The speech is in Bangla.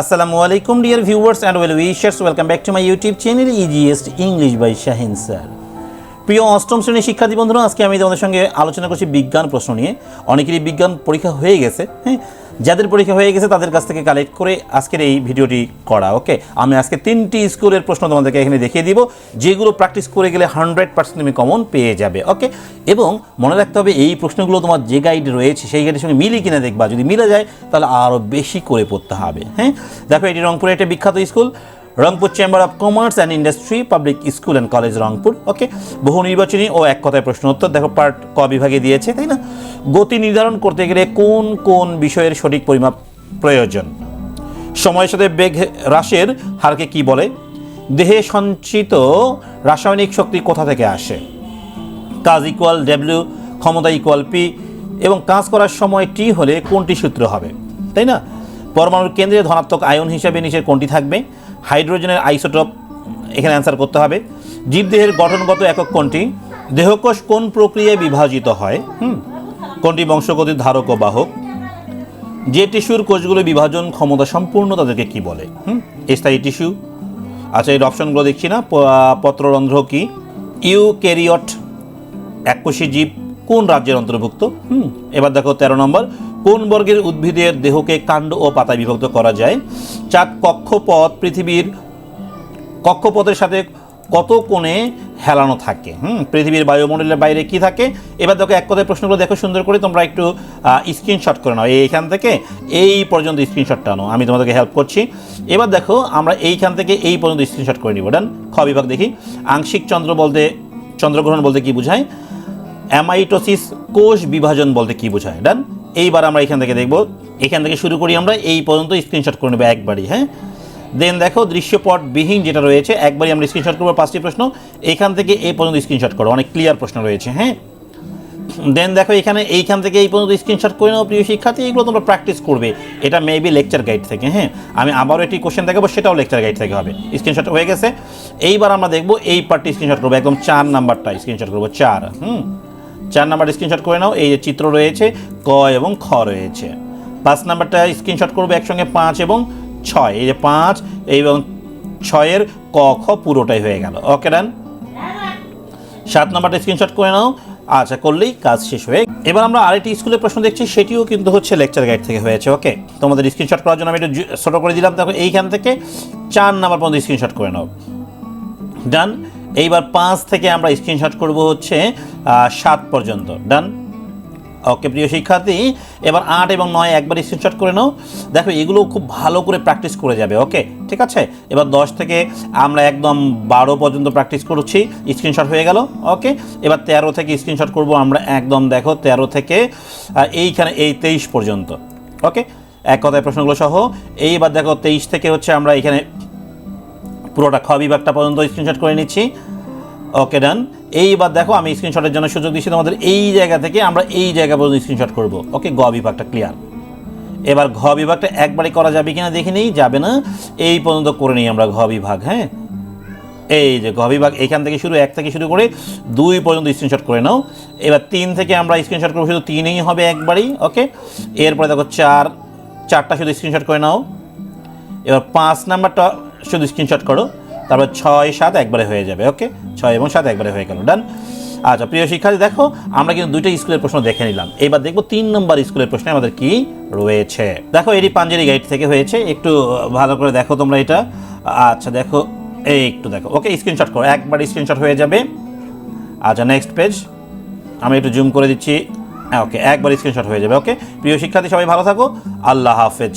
আসসালামু আলাইকুম dear viewers and well wishers welcome back to my YouTube channel easiest English by Shahin sir প্রিয় অষ্টম শ্রেণির শিক্ষার্থী বন্ধুরা, আজকে আমি তোমাদের সঙ্গে আলোচনা করছি বিজ্ঞান প্রশ্ন নিয়ে। অনেকেরই বিজ্ঞান পরীক্ষা হয়ে গেছে হ্যাঁ? যাদের পরীক্ষা হয়ে গেছে, তাদের কাছ থেকে কালেক্ট করে আজকের এই ভিডিওটি করা ওকে আমি আজকে তিনটি স্কুলের প্রশ্ন তোমাদেরকে এখানে দেখিয়ে দিব, যেগুলো প্র্যাকটিস করে গেলে হান্ড্রেড পার্সেন্ট তুমি কমন পেয়ে যাবে ওকে এবং মনে রাখতে হবে, এই প্রশ্নগুলো তোমার যে গাইড রয়েছে, সেই গাইডের সঙ্গে মিলি কিনা দেখবা। যদি মিলে যায়, তাহলে আরও বেশি করে পড়তে হবে হ্যাঁ? দেখো, এটি রংপুরে একটা বিখ্যাত school. Rangpur chamber of commerce and industry public school and college Rangpur okay বহু নির্বাচনী ও এক কথায় প্রশ্ন উত্তর, দেখো পার্ট ক বিভাগে দিয়েছে, তাই না? গতি নির্ধারণ করতে গেলে কোন কোন বিষয়ের সঠিক পরিমাপ প্রয়োজন? সময়ের সাথে বেগ হ্রাসের হারকে কি বলে? দেহে সঞ্চিত রাসায়নিক শক্তি কোথা থেকে আসে? কাজ ইকুয়াল ডব্লিউ ক্ষমতা ইকুয়াল পি এবং কাজ করার সময় টি হলে কোনটি সূত্র হবে? তাই না? পরমাণুর কেন্দ্রে ধনাত্মক আয়ন হিসাবে নিচের কোনটি থাকবে? হাইড্রোজেনের আইসোটপ এখানে অ্যান্সার করতে হবে। জীবদেহের গঠনগত একক কোনটি? দেহকোষ কোন প্রক্রিয়ায় বিভাজিত হয়? হুম, কোনটি বংশগতির ধারক ও বাহক? যে টিস্যুর কোষগুলো বিভাজন ক্ষমতা সম্পূর্ণ তাদেরকে কি বলে? হুম, স্থায়ী টিস্যু। আচ্ছা এর অপশনগুলো দেখছি না। পত্ররন্ধ্র কি? ইউ ক্যারিয়ট এককোষী জীব কোন রাজ্যের অন্তর্ভুক্ত? হুম, এবার দেখো তেরো নম্বর। কোন বর্গের উদ্ভিদের দেহকে কাণ্ড ও পাতায় বিভক্ত করা যায়? চার কক্ষপথ পৃথিবীর কক্ষপথের সাথে কত কোণে হেলানো থাকে? হুম, পৃথিবীর বায়ুমণ্ডলের বাইরে কি থাকে? এবার দেখো, এক কথায় প্রশ্নগুলো দেখো সুন্দর করে, তোমরা একটু স্ক্রিনশট করে নাও। এইখান থেকে এই পর্যন্ত স্ক্রিনশটটা আনো, আমি তোমাদেরকে হেল্প করছি। এবার দেখো, আমরা এইখান থেকে এই পর্যন্ত স্ক্রিনশট করে নিব। ডান, খ বিভাগ দেখি। আংশিক চন্দ্র বলতে, চন্দ্রগ্রহণ বলতে কি বোঝায়? অ্যামাইটোসিস কোষ বিভাজন বলতে কি বোঝায়? ডান, এইবার আমরা এখান থেকে দেখব এখান থেকে শুরু করি আমরা, এই পর্যন্ত স্ক্রিনশট করে নেব একবারই হ্যাঁ? দেন দেখো, দৃশ্যপটবিহীন যেটা রয়েছে, একবারই আমরা স্ক্রিনশট করব, পাঁচটি প্রশ্ন। এখান থেকে এই পর্যন্ত স্ক্রিনশট করো, অনেক ক্লিয়ার প্রশ্ন রয়েছে হ্যাঁ? দেন দেখো, এখানে এইখান থেকে এই পর্যন্ত স্ক্রিনশট করে নাও, প্রিয় শিক্ষার্থী এইগুলো তোমরা প্র্যাকটিস করবে। এটা মেবি লেকচার গাইড থেকে হ্যাঁ? আমি আবারও একটি কোশ্চেন দেখাবো, সেটাও লেকচার গাইড থেকে হবে। স্ক্রিনশট হয়ে গেছে। এইবার আমরা দেখব, এই পার্টটি স্ক্রিনশট করব, একদম চার নাম্বারটা স্ক্রিনশট করব, চার, হুম? চার নাম্বার স্ক্রিনশট করে নাও, এই যে চিত্র রয়েছে, ক এবং খ রয়েছে। পাঁচ নাম্বারটা স্ক্রিনশট করব একসঙ্গে পাঁচ এবং ছয়। এই যে পাঁচ এবং ছয়ের ক, খ পুরোটাই হয়ে গেল। ওকে, ডান? সাত নাম্বারটা স্ক্রিনশট করে নাও। আচ্ছা করলেই কাজ শেষ হয়ে এবার আমরা আরেকটি স্কুলের প্রশ্ন দেখছি, সেটিও কিন্তু হচ্ছে লেকচার গাইড থেকে হয়েছে, ওকে? তোমাদের স্ক্রিনশট করার জন্য আমি একটু ছোট করে দিলাম। দেখো, এইখান থেকে চার নাম্বার পর্যন্ত স্ক্রিনশট করে নাও। ডান? এইবার পাঁচ থেকে আমরা স্ক্রিনশট করব হচ্ছে সাত পর্যন্ত। ডান? ওকে, প্রিয় শিক্ষার্থী, এবার আট এবং নয় একবার স্ক্রিনশট করে নাও। দেখো, এগুলো খুব ভালো করে প্র্যাকটিস করে যাবে, ওকে? ঠিক আছে? এবার দশ থেকে আমরা একদম বারো পর্যন্ত প্র্যাকটিস করছি স্ক্রিনশট হয়ে গেল, ওকে? এবার তেরো থেকে স্ক্রিনশট করব আমরা একদম, দেখো, তেরো থেকে এইখানে এই তেইশ পর্যন্ত, ওকে? এক কথায় প্রশ্নগুলো সহ, এইবার দেখো, তেইশ থেকে হচ্ছে আমরা এখানে পুরোটা খ বিভাগটা পর্যন্ত স্ক্রিনশট করে নিচ্ছি, ওকে ডান এইবার দেখো, আমি স্ক্রিনশটের জন্য সুযোগ দিচ্ছি তোমাদের। এই জায়গা থেকে আমরা এই জায়গা পর্যন্ত স্ক্রিনশট করব। ওকে, গ বিভাগটা ক্লিয়ার এবার ঘ বিভাগটা একবারে করা যাবে কিনা দেখে নেই, যাবে না। এই পর্যন্ত করে নিই আমরা ঘ বিভাগ হ্যাঁ? এই যে ঘ বিভাগ, এখান থেকে শুরু, এক থেকে শুরু করে দুই পর্যন্ত স্ক্রিনশট করে নাও। এবার তিন থেকে আমরা স্ক্রিনশট করব, শুধু তিনেই হবে একবারই, ওকে? এরপরে দেখো, চার, চারটা শুধু স্ক্রিনশট করে নাও। এবার পাঁচ নাম্বারটা শুধু স্ক্রিনশট করো। তারপর ছয়, সাত একবারে হয়ে যাবে ওকে ছয় এবং সাত একবারে হয়ে গেল ডান আচ্ছা প্রিয় শিক্ষার্থী, দেখো, আমরা কিন্তু দুইটা স্কুলের প্রশ্ন দেখে নিলাম। এবার দেখব তিন নম্বর স্কুলের প্রশ্নে আমাদের কি রয়েছে? দেখো, এটি পাঞ্জেরি গাইড থেকে হয়েছে, একটু ভালো করে দেখো তোমরা এটা। আচ্ছা দেখো, এই একটু দেখো ওকে স্ক্রিনশট করো, একবার স্ক্রিনশট হয়ে যাবে। আচ্ছা নেক্সট পেজ আমি একটু জুম করে দিচ্ছি। ওকে একবার স্ক্রিনশট হয়ে যাবে ওকে প্রিয় শিক্ষার্থী, সবাই ভালো থাকো, আল্লাহ হাফেজ।